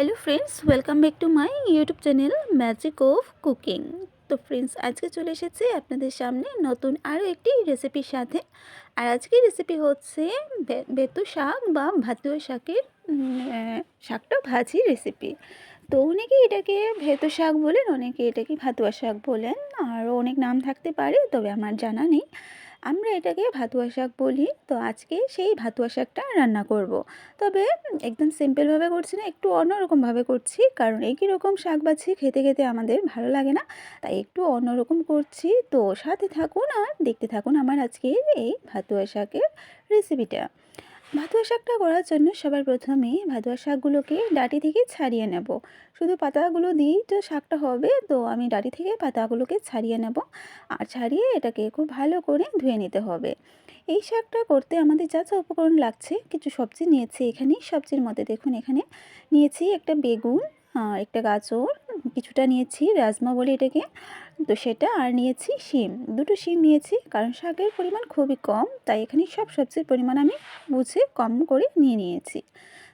Hello friends welcome back to my YouTube channel magic of cooking তো friends আজকে চলে এসেছি আপনাদের সামনে নতুন আরও একটি রেসিপির সাথে। আর আজকের রেসিপি হচ্ছে বেতু শাক বা ভাতুয়া শাকের শাকটা ভাজি রেসিপি তো অনেকে এটাকে ভেতো শাক বলেন, অনেকে এটাকে ভাতুয়া শাক বলেন আরও অনেক নাম থাকতে পারে, তবে আমার জানা নেই। আমরা এটাকে ভাতুয়া শাক বলি, তো আজকে সেই ভাতুয়া শাকটা রান্না করব। তবে একদম সিম্পলভাবে করছি না, একটু অন্যরকমভাবে করছি, কারণ একই রকম শাক বাছি খেতে খেতে আমাদের ভালো লাগে না, তাই একটু অন্যরকম করছি তো সাথে থাকুন আর দেখতে থাকুন আমার আজকের এই ভাতুয়া শাকের রেসিপিটা ভাতুয়া শাকটা করার জন্য সবার প্রথমে ভাতুয়া শাকগুলোকে ডাঁটি থেকে ছাড়িয়ে নেব। শুধু পাতাগুলো দিয়েই তো শাকটা হবে, তো আমি ডাঁটি থেকে পাতাগুলোকে ছাড়িয়ে নেব আর ছাড়িয়ে এটাকে খুব ভালো করে ধুয়ে নিতে হবে। এই শাকটা করতে আমাদের যা যা উপকরণ লাগছে, কিছু সবজি নিয়েছি এখানে। সবজির মধ্যে দেখুন, এখানে নিয়েছি একটা বেগুন একটা গাজর কিছুটা নিয়েছি রাজমা বলে এটাকে। তো সেটা আর নিয়েছি শিম। দুটো শিম নিয়েছি কারণ শাকের পরিমাণ খুবই কম, তাই এখানে সব সবজির পরিমাণ আমি বুঝে কম করে নিয়ে নিয়েছি।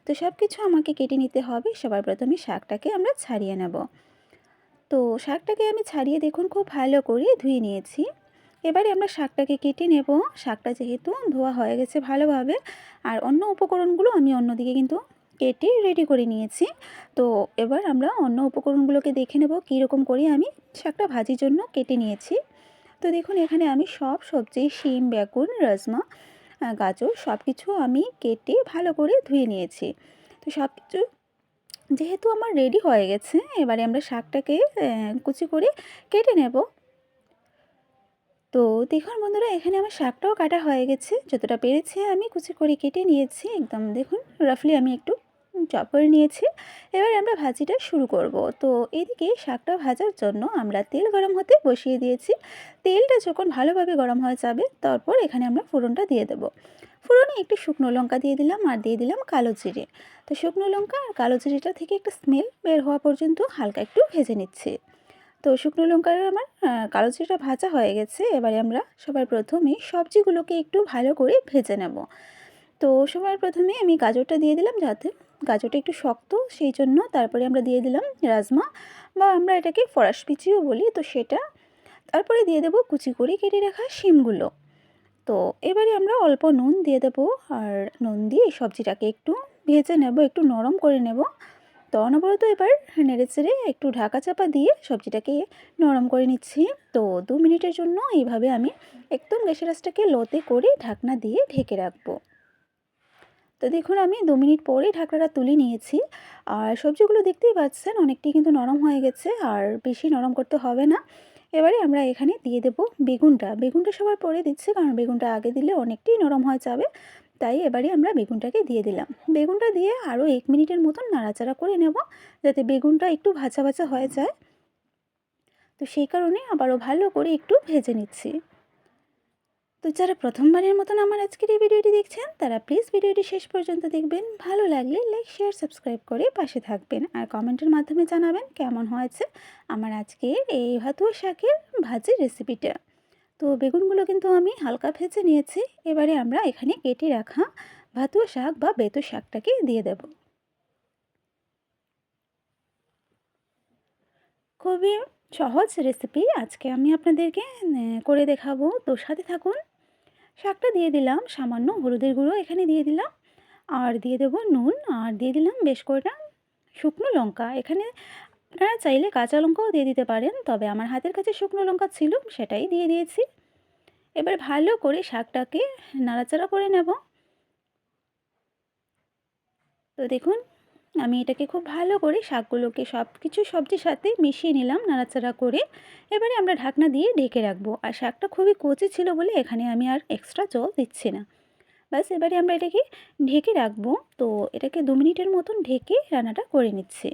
তো সব কিছু আমাকে কেটে নিতে হবে, সবার প্রথমে শাকটাকে আমরা ছাড়িয়ে নেব। তো শাকটাকে আমি ছাড়িয়ে দেখুন খুব ভালো করে ধুয়ে নিয়েছি। এবারে আমরা শাকটাকে কেটে নেব। শাকটা যেহেতু ধোয়া হয়ে গেছে ভালোভাবে, আর অন্য উপকরণগুলো আমি অন্যদিকে কিন্তু কেটে রেডি করে নিয়েছি। তো এবার আমরা অন্য উপকরণগুলোকে দেখে নেব কীরকম করে আমি শাকটা ভাজির জন্য কেটে নিয়েছি। তো দেখুন, এখানে আমি সব সবজি, শিম, বেগুন, রাজমা গাজর সব কিছু আমি কেটে ভালো করে ধুয়ে নিয়েছি। তো সব কিছু যেহেতু আমার রেডি হয়ে গেছে, এবারে আমরা শাকটাকে কুচি করে কেটে নেব। তো দেখুন বন্ধুরা, এখানে আমার শাকটাও কাটা হয়ে গেছে, যতটা পেরেছি আমি কুচি করে কেটে নিয়েছি। একদম দেখুন রাফলি আমি একটু চপ করে নিয়েছি। এবার আমরা ভাজিটা শুরু করব। তো এদিকে শাকটা ভাজার জন্য আমরা তেল গরম হতে বসিয়ে দিয়েছি। তেলটা যখন ভালোভাবে গরম হয়ে যাবে, তারপর এখানে আমরা ফোড়নটা দিয়ে দেবো। ফোড়নে একটু শুকনো লঙ্কা দিয়ে দিলাম আর দিয়ে দিলাম কালো জিরে। তো শুকনো লঙ্কা আর কালো জিরেটা থেকে একটা স্মেল বের হওয়া পর্যন্ত হালকা একটু ভেজে নিচ্ছি। তো শুকনো লঙ্কার আমার কালো জিরেটা ভাজা হয়ে গেছে। এবারে আমরা সবার প্রথমে সবজিগুলোকে একটু ভালো করে ভেজে নেব। তো সবার প্রথমে আমি গাজরটা দিয়ে দিলাম যাতে গাজরটা একটু শক্ত, সেই জন্য তারপরে আমরা দিয়ে দিলাম রাজমা বা আমরা এটাকে ফরাস পিচিও বলি, তো সেটা। তারপরে দিয়ে দেবো কুচি করে কেটে রাখা শিমগুলো। তো এবারে আমরা অল্প নুন দিয়ে দেবো আর নুন দিয়ে সবজিটাকে একটু ভেজে নেব, একটু নরম করে নেব। তো অনবরত এবার নেড়ে চেড়ে একটু ঢাকা চাপা দিয়ে সবজিটাকে নরম করে নিচ্ছি। তো দু মিনিটের জন্য এইভাবে আমি একদম গ্যাসের আঁচটাকে লোতে করে ঢাকনা দিয়ে ঢেকে রাখব। তো দেখুন, আমি দু মিনিট পরেই ঢাকনাটা তুলে নিয়েছি। আর সবজিগুলো দেখতেই পাচ্ছেন, অনেকটাই কিন্তু নরম হয়ে গেছে, আর বেশি নরম করতে হবে না। এবারে আমরা এখানে দিয়ে দেব বেগুনটা। বেগুনটা সবার পরে দিচ্ছি, কারণ বেগুনটা আগে দিলে অনেকটাই নরম হয়ে যাবে। তাই এবারে আমরা বেগুনটাকে দিয়ে দিলাম। বেগুনটা দিয়ে আরও এক মিনিটের মতন নাড়াচাড়া করে নেব, যাতে বেগুনটা একটু ভাজা ভাজা হয়ে যায়। তো সেই কারণে আবারও ভালো করে একটু ভেজে নিচ্ছি। তো যারা প্রথমবারের মতন আমার আজকের এই ভিডিওটি দেখছেন, তারা প্লিজ ভিডিওটি শেষ পর্যন্ত দেখবেন। ভালো লাগলে লাইক শেয়ার সাবস্ক্রাইব করে পাশে থাকবেন আর কমেন্টের মাধ্যমে জানাবেন কেমন হয়েছে আমার আজকের এই ভাতুয়া শাকের ভাজির রেসিপিটা তো বেগুনগুলো কিন্তু আমি হালকা ভেজে নিয়েছি, এবারে আমরা এখানে কেটে রাখা ভাতুয়া শাক বা বেতো শাকটাকে দিয়ে দেব। খুবই সহজ রেসিপি আজকে আমি আপনাদেরকে করে দেখাবো। তো সাথে থাকুন শাকটা দিয়ে দিলাম, সামান্য হলুদের গুঁড়ো এখানে দিয়ে দিলাম। আর দিয়ে দেবো নুন, আর দিয়ে দিলাম বেশ কয়টা শুকনো লঙ্কা। এখানে আপনারা চাইলে কাঁচা লঙ্কাও দিয়ে দিতে পারেন, তবে আমার হাতের কাছে শুকনো লঙ্কা ছিল, সেটাই দিয়ে দিয়েছি। এবার ভালো করে শাকটাকে নাড়াচাড়া করে নেব। তো দেখুন আমি এটাকে খুব ভালো করে শাকগুলোকে সব কিছু সবজির সাথে মিশিয়ে নিলাম নাড়াচাড়া করে। এবারে আমরা ঢাকনা দিয়ে ঢেকে রাখব। আর শাকটা খুবই কচি ছিল বলে এখানে আমি আর এক্সট্রা জল দিচ্ছি না। ব্যাস, এবারে আমরা এটাকে ঢেকে রাখব। তো এটাকে দু মিনিটের মতন ঢেকে রান্নাটা করে নিচ্ছি।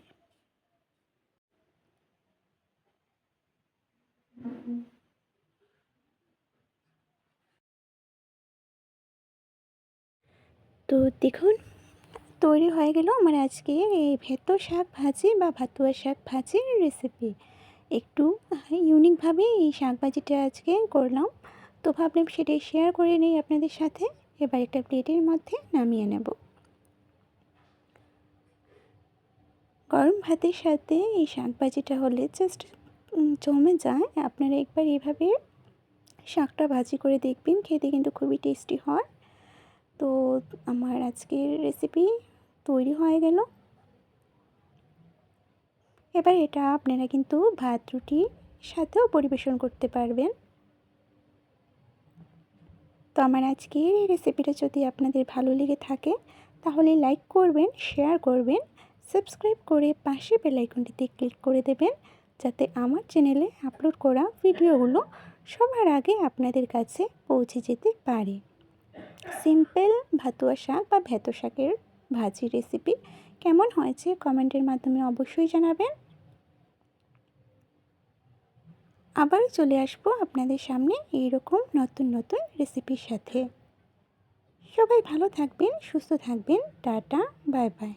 তো দেখুন তৈরি হয়ে গেল আমার আজকের এই ভেতো শাক ভাজি বা ভাতুয়া শাক ভাজির রেসিপি একটু ইউনিকভাবে এই শাক ভাজিটা আজকে করলাম। তো ভাবলাম সেটাই শেয়ার করে নিই আপনাদের সাথে। এবার একটা প্লেটের মধ্যে নামিয়ে নেব। গরম ভাতের সাথে এই শাক ভাজিটা হলে জাস্ট জমে যায়। আপনারা একবার এভাবে শাকটা ভাজি করে দেখবেন। খেতে কিন্তু খুবই টেস্টি হয়। তো আমার আজকের রেসিপি তৈরি হয়ে গেল। এবার এটা আপনারা কিন্তু ভাত রুটির সাথেও পরিবেশন করতে পারবেন। তো আমার আজকের এই রেসিপিটা যদি আপনাদের ভালো লেগে থাকে, তাহলে লাইক করবেন শেয়ার করবেন সাবস্ক্রাইব করে পাশে বেলাইকনটিতে ক্লিক করে দেবেন, যাতে আমার চ্যানেলে আপলোড করা ভিডিওগুলো সবার আগে আপনাদের কাছে পৌঁছে যেতে পারে। সিম্পল ভাতুয়া শাক বা ভেতো শাকের ভাজি রেসিপি কেমন হয়েছে কমেন্টের মাধ্যমে অবশ্যই জানাবেন। আবার চলে আসব আপনাদের সামনে এইরকম নতুন নতুন রেসিপির সাথে। সবাই ভালো থাকবেন, সুস্থ থাকবেন, টাটা বাই বাই